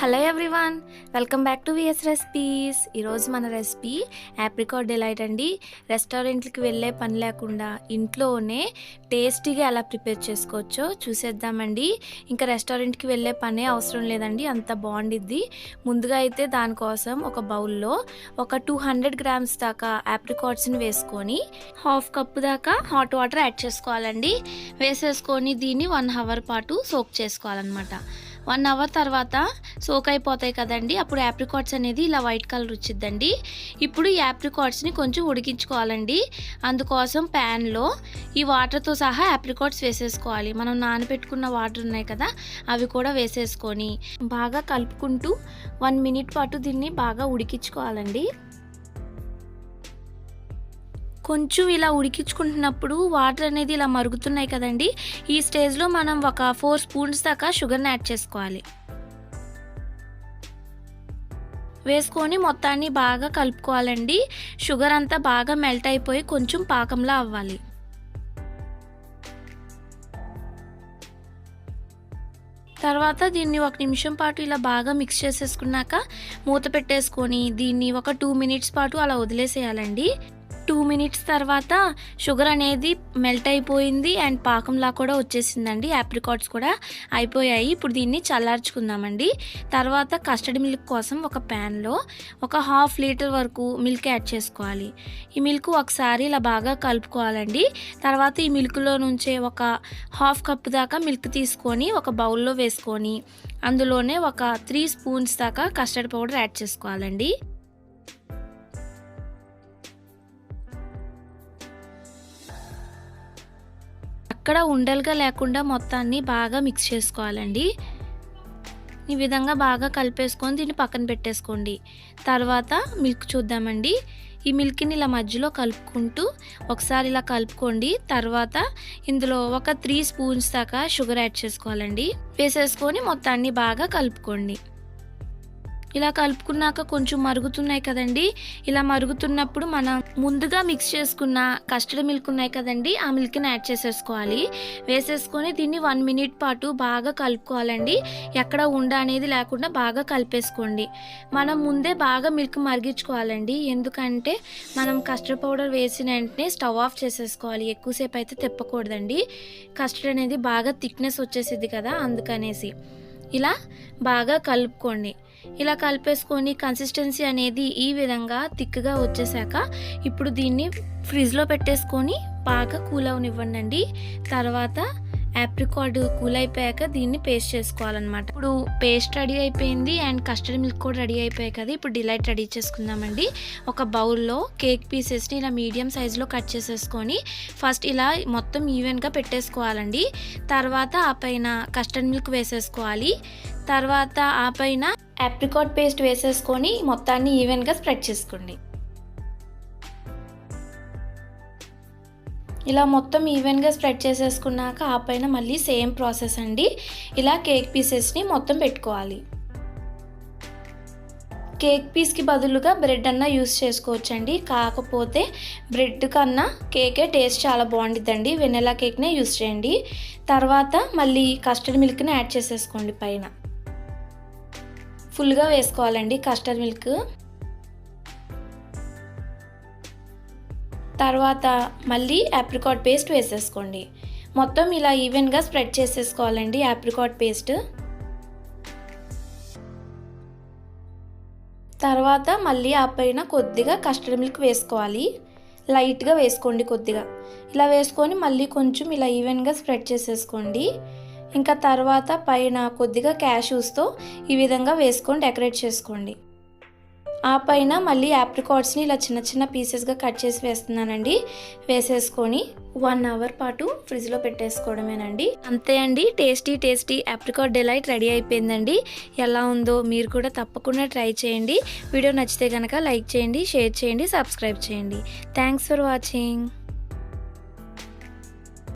Hello everyone welcome back to VS recipes. ఈరోజు మన recipe apricot delight అండి. రెస్టారెంట్కి వెళ్ళే పని లేకుండా ఇంట్లోనే టేస్టీగా ఎలా ప్రిపేర్ చేసుకోవచ్చో చూసేద్దామండి. ఇంకా రెస్టారెంట్కి వెళ్ళే పనే అవసరం లేదండి అంత బాగుండిద్ది. ముందుగా అయితే దానికోసం ఒక బౌల్లో ఒక టూ హండ్రెడ్ గ్రామ్స్ దాకా యాప్రికాట్స్ని వేసుకొని హాఫ్ కప్ దాకా హాట్ వాటర్ యాడ్ చేసుకోవాలండి. వేసేసుకొని దీన్ని వన్ అవర్ పాటు సోక్ చేసుకోవాలన్నమాట. వన్ అవర్ తర్వాత సోక్ అయిపోతాయి కదండి. అప్పుడు యాప్రికాట్స్ అనేది ఇలా వైట్ కలర్ వచ్చిద్దండి. ఇప్పుడు ఈ యాప్రికాట్స్ని కొంచెం ఉడికించుకోవాలండి. అందుకోసం ప్యాన్లో ఈ వాటర్తో సహా యాప్రికాట్స్ వేసేసుకోవాలి. మనం నానబెట్టుకున్న వాటర్ ఉన్నాయి కదా అవి కూడా వేసేసుకొని బాగా కలుపుకుంటూ వన్ మినిట్ పాటు దీన్ని బాగా ఉడికించుకోవాలండి. కొంచెం ఇలా ఉడికించుకుంటున్నప్పుడు వాటర్ అనేది ఇలా మరుగుతున్నాయి కదండి. ఈ స్టేజ్లో మనం ఒక ఫోర్ స్పూన్స్ దాకా షుగర్ని యాడ్ చేసుకోవాలి. వేసుకొని మొత్తాన్ని బాగా కలుపుకోవాలండి. షుగర్ అంతా బాగా మెల్ట్ అయిపోయి కొంచెం పాకంలా అవ్వాలి. తర్వాత దీన్ని ఒక నిమిషం పాటు ఇలా బాగా మిక్స్ చేసేసుకున్నాక మూత పెట్టేసుకొని దీన్ని ఒక టూ మినిట్స్ పాటు అలా వదిలేసేయాలండి. టూ మినిట్స్ తర్వాత షుగర్ అనేది మెల్ట్ అయిపోయింది అండ్ పాకంలా కూడా వచ్చేసిందండి. యాప్రికాట్స్ కూడా అయిపోయాయి. ఇప్పుడు దీన్ని చల్లార్చుకుందామండి. తర్వాత కస్టర్డ్ మిల్క్ కోసం ఒక ప్యాన్లో ఒక హాఫ్ లీటర్ వరకు మిల్క్ యాడ్ చేసుకోవాలి. ఈ మిల్క్ ఒకసారి ఇలా బాగా కలుపుకోవాలండి. తర్వాత ఈ మిల్క్లో నుంచే ఒక హాఫ్ కప్ దాకా మిల్క్ తీసుకొని ఒక బౌల్లో వేసుకొని అందులోనే ఒక త్రీ స్పూన్స్ దాకా కస్టర్డ్ పౌడర్ యాడ్ చేసుకోవాలండి. అక్కడ ఉండలుగా లేకుండా మొత్తాన్ని బాగా మిక్స్ చేసుకోవాలండి. ఈ విధంగా బాగా కలిపేసుకొని దీన్ని పక్కన పెట్టేసుకోండి. తర్వాత మిల్క్ చూద్దామండి. ఈ మిల్క్ని ఇలా మధ్యలో కలుపుకుంటూ ఒకసారి ఇలా కలుపుకోండి. తర్వాత ఇందులో ఒక త్రీ స్పూన్స్ దాకా షుగర్ యాడ్ చేసుకోవాలండి. వేసేసుకొని మొత్తాన్ని బాగా కలుపుకోండి. ఇలా కలుపుకున్నాక కొంచెం మరుగుతున్నాయి కదండి. ఇలా మరుగుతున్నప్పుడు మనం ముందుగా మిక్స్ చేసుకున్న కస్టర్డ్ మిల్క్ ఉన్నాయి కదండి ఆ మిల్క్ని యాడ్ చేసేసుకోవాలి. వేసేసుకొని దీన్ని వన్ మినిట్ పాటు బాగా కలుపుకోవాలండి. ఎక్కడ ఉండ అనేది లేకుండా బాగా కలిపేసుకోండి. మనం ముందే బాగా మిల్క్ మరిగించుకోవాలండి. ఎందుకంటే మనం కస్టర్డ్ పౌడర్ వేసిన వెంటనే స్టవ్ ఆఫ్ చేసేసుకోవాలి. ఎక్కువసేపు అయితే తిప్పకూడదండి. కస్టర్డ్ అనేది బాగా థిక్నెస్ వచ్చేసిద్ది కదా అందుకనేసి. ఇలా బాగా కలుపుకోండి. ఇలా కలిపేసుకొని కన్సిస్టెన్సీ అనేది ఈ విధంగా థిక్గా వచ్చేసాక ఇప్పుడు దీన్ని ఫ్రిడ్జ్లో పెట్టేసుకొని బాగా కూల్ అవనివ్వండి. తర్వాత యాప్రికాడ్ కూల్ అయిపోయాక దీన్ని పేస్ట్ చేసుకోవాలన్నమాట. ఇప్పుడు పేస్ట్ రెడీ అయిపోయింది అండ్ కస్టర్డ్ మిల్క్ కూడా రెడీ అయిపోయాయి కదా ఇప్పుడు డిలైట్ రెడీ చేసుకుందామండి. ఒక బౌల్లో కేక్ పీసెస్ని ఇలా మీడియం సైజులో కట్ చేసేసుకొని ఫస్ట్ ఇలా మొత్తం ఈవెన్గా పెట్టేసుకోవాలండి. తర్వాత ఆ పైన కస్టర్డ్ మిల్క్ వేసేసుకోవాలి. తర్వాత ఆ పైన యాప్రికాట్ పేస్ట్ వేసేసుకొని మొత్తాన్ని ఈవెన్గా స్ప్రెడ్ చేసుకోండి. ఇలా మొత్తం ఈవెన్గా స్ప్రెడ్ చేసేసుకున్నాక ఆ పైన మళ్ళీ సేమ్ ప్రాసెస్ అండి. ఇలా కేక్ పీసెస్ని మొత్తం పెట్టుకోవాలి. కేక్ పీస్కి బదులుగా బ్రెడ్ అన్నా యూస్ చేసుకోవచ్చండి. కాకపోతే బ్రెడ్ కన్నా కేకే టేస్ట్ చాలా బాగుంటుందండి వెనెలా కేక్నే యూస్ చేయండి. తర్వాత మళ్ళీ కస్టర్డ్ మిల్క్ని యాడ్ చేసేసుకోండి పైన. ఫుల్గా వేసుకోవాలండి కస్టర్డ్ మిల్క్ తర్వాత మళ్ళీ యాప్రికాట్ పేస్ట్ వేసేసుకోండి. మొత్తం ఇలా ఈవెన్గా స్ప్రెడ్ చేసేసుకోవాలండి యాప్రికాట్ పేస్ట్ తర్వాత మళ్ళీ ఆ పైన కొద్దిగా కస్టర్డ్ మిల్క్ వేసుకోవాలి. లైట్గా వేసుకోండి కొద్దిగా. ఇలా వేసుకొని మళ్ళీ కొంచెం ఇలా ఈవెన్గా స్ప్రెడ్ చేసేసుకోండి. ఇంకా తర్వాత పైన కొద్దిగా క్యాష్యూస్తో ఈ విధంగా వేసుకొని డెకరేట్ చేసుకోండి. ఆ పైన మళ్ళీ యాప్రికాట్స్ని ఇలా చిన్న చిన్న పీసెస్గా కట్ చేసి వేస్తున్నానండి. వేసేసుకొని వన్ అవర్ పాటు ఫ్రిడ్జ్లో పెట్టేసుకోవడమేనండి. అంతే అండి tasty tasty apricot delight ready అయిపోయిందండి. ఎలా ఉందో మీరు కూడా తప్పకుండా ట్రై చేయండి. వీడియో నచ్చితే కనుక లైక్ చేయండి షేర్ చేయండి సబ్స్క్రైబ్ చేయండి. Thanks for watching.